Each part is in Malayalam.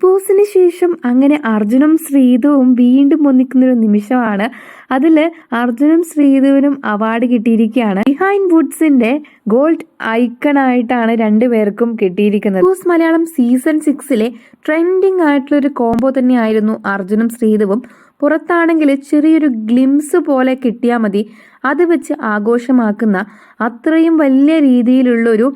ബോസിന് ശേഷം അങ്ങനെ അർജുനും ശ്രീധുവും വീണ്ടും ഒന്നിക്കുന്ന ഒരു നിമിഷമാണ്. അതിൽ അർജുനും ശ്രീധുവിനും അവാർഡ് കിട്ടിയിരിക്കുകയാണ്. ബിഹൈൻഡ് വുഡ്സിന്റെ ഗോൾഡ് ഐക്കൺ ആയിട്ടാണ് രണ്ടുപേർക്കും കിട്ടിയിരിക്കുന്നത്. ബോസ് മലയാളം സീസൺ സിക്സിലെ ട്രെൻഡിങ് ആയിട്ടുള്ള ഒരു കോംബോ തന്നെയായിരുന്നു അർജുനും ശ്രീധുവും. പുറത്താണെങ്കിൽ ചെറിയൊരു ഗ്ലിംസ് പോലെ കിട്ടിയാൽ മതി. അത് വെച്ച് ആഘോഷമാക്കുന്ന അത്രയും വലിയ രീതിയിലുള്ളൊരു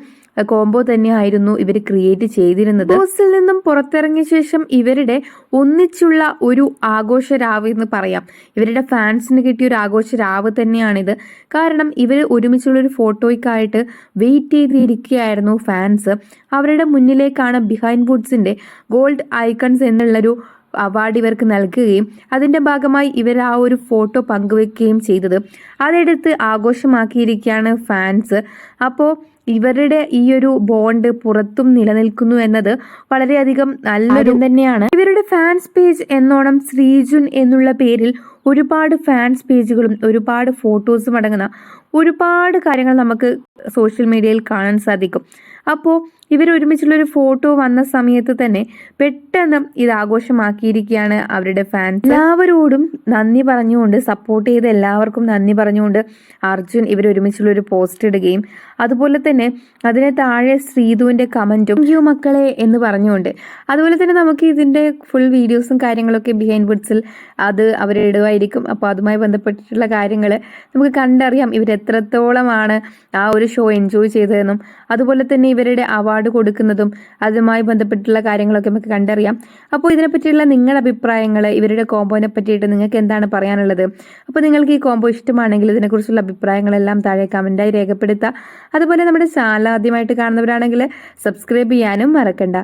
കോംബോ തന്നെയായിരുന്നു ഇവർ ക്രിയേറ്റ് ചെയ്തിരുന്നത്. ബോസിൽ നിന്നും പുറത്തിറങ്ങിയ ശേഷം ഇവരുടെ ഒന്നിച്ചുള്ള ഒരു ആഘോഷ രാവ് എന്ന് പറയാം. ഇവരുടെ ഫാൻസിന് കിട്ടിയ ഒരു ആഘോഷ രാവ് തന്നെയാണിത്. കാരണം ഇവർ ഒരുമിച്ചുള്ള ഒരു ഫോട്ടോയ്ക്കായിട്ട് വെയിറ്റ് ചെയ്തിരിക്കുകയായിരുന്നു ഫാൻസ് അവരുടെ മുന്നിലേക്കാണ് ബിഹൈൻഡ് വുഡ്സിന്റെ ഗോൾഡ് ഐക്കൺസ് എന്നുള്ളൊരു അവാർഡ് ഇവർക്ക് നൽകുകയും അതിന്റെ ഭാഗമായി ഇവർ ആ ഒരു ഫോട്ടോ പങ്കുവെക്കുകയും ചെയ്തത്. അതെടുത്ത് ആഘോഷമാക്കിയിരിക്കുകയാണ് ഫാൻസ് അപ്പോൾ ഇവരുടെ ഈ ഒരു ബോണ്ട് പുറത്തും നിലനിൽക്കുന്നു എന്നത് വളരെയധികം നല്ലൊരു തന്നെയാണ്. ഇവരുടെ ഫാൻസ് പേജ് എന്നോണം ശ്രീജുൻ എന്നുള്ള പേരിൽ ഒരുപാട് ഫാൻസ് പേജുകളും ഒരുപാട് ഫോട്ടോസും അടങ്ങുന്ന ഒരുപാട് കാര്യങ്ങൾ നമുക്ക് സോഷ്യൽ മീഡിയയിൽ കാണാൻ സാധിക്കും. അപ്പോൾ ഇവർ ഒരുമിച്ചുള്ള ഒരു ഫോട്ടോ വന്ന സമയത്ത് തന്നെ പെട്ടെന്ന് ഇത് ആഘോഷമാക്കിയിരിക്കുകയാണ് അവരുടെ ഫാൻസ് എല്ലാവരോടും നന്ദി പറഞ്ഞുകൊണ്ട് സപ്പോർട്ട് ചെയ്ത എല്ലാവർക്കും നന്ദി പറഞ്ഞുകൊണ്ട് അർജുൻ ഇവർ ഒരുമിച്ചുള്ള ഒരു പോസ്റ്റ് ഇടുകയും അതുപോലെ തന്നെ അതിന് താഴെ ശ്രീധുവിന്റെ കമന്റും യു മക്കളെ എന്ന് പറഞ്ഞുകൊണ്ട്. അതുപോലെ തന്നെ നമുക്ക് ഇതിന്റെ ഫുൾ വീഡിയോസും കാര്യങ്ങളൊക്കെ ബിഹൈൻഡ് വുഡ്സിൽ അത് അവർ ഇടുമായിരിക്കും അപ്പോൾ അതുമായി ബന്ധപ്പെട്ടിട്ടുള്ള കാര്യങ്ങൾ നമുക്ക് കണ്ടറിയാം. ഇവർ എത്രത്തോളമാണ് ആ ഒരു ഷോ എൻജോയ് ചെയ്തതെന്നും അതുപോലെ തന്നെ ഇവരുടെ അവാർഡ് കൊടുക്കുന്നതും അതുമായി ബന്ധപ്പെട്ടിട്ടുള്ള കാര്യങ്ങളൊക്കെ നമുക്ക് കണ്ടറിയാം. അപ്പോൾ ഇതിനെപ്പറ്റിയുള്ള നിങ്ങളുടെ അഭിപ്രായങ്ങൾ ഇവരുടെ കോമ്പോനെ പറ്റിയിട്ട് നിങ്ങൾക്ക് എന്താണ് പറയാനുള്ളത്? അപ്പോൾ നിങ്ങൾക്ക് ഈ കോമ്പോ ഇഷ്ടമാണെങ്കിൽ ഇതിനെക്കുറിച്ചുള്ള അഭിപ്രായങ്ങളെല്ലാം താഴെ കമന്റായി രേഖപ്പെടുത്തുക. അതുപോലെ നമ്മുടെ ചാനൽ ആദ്യമായിട്ട് കാണുന്നവരാണെങ്കിൽ സബ്സ്ക്രൈബ് ചെയ്യാനും മറക്കണ്ട.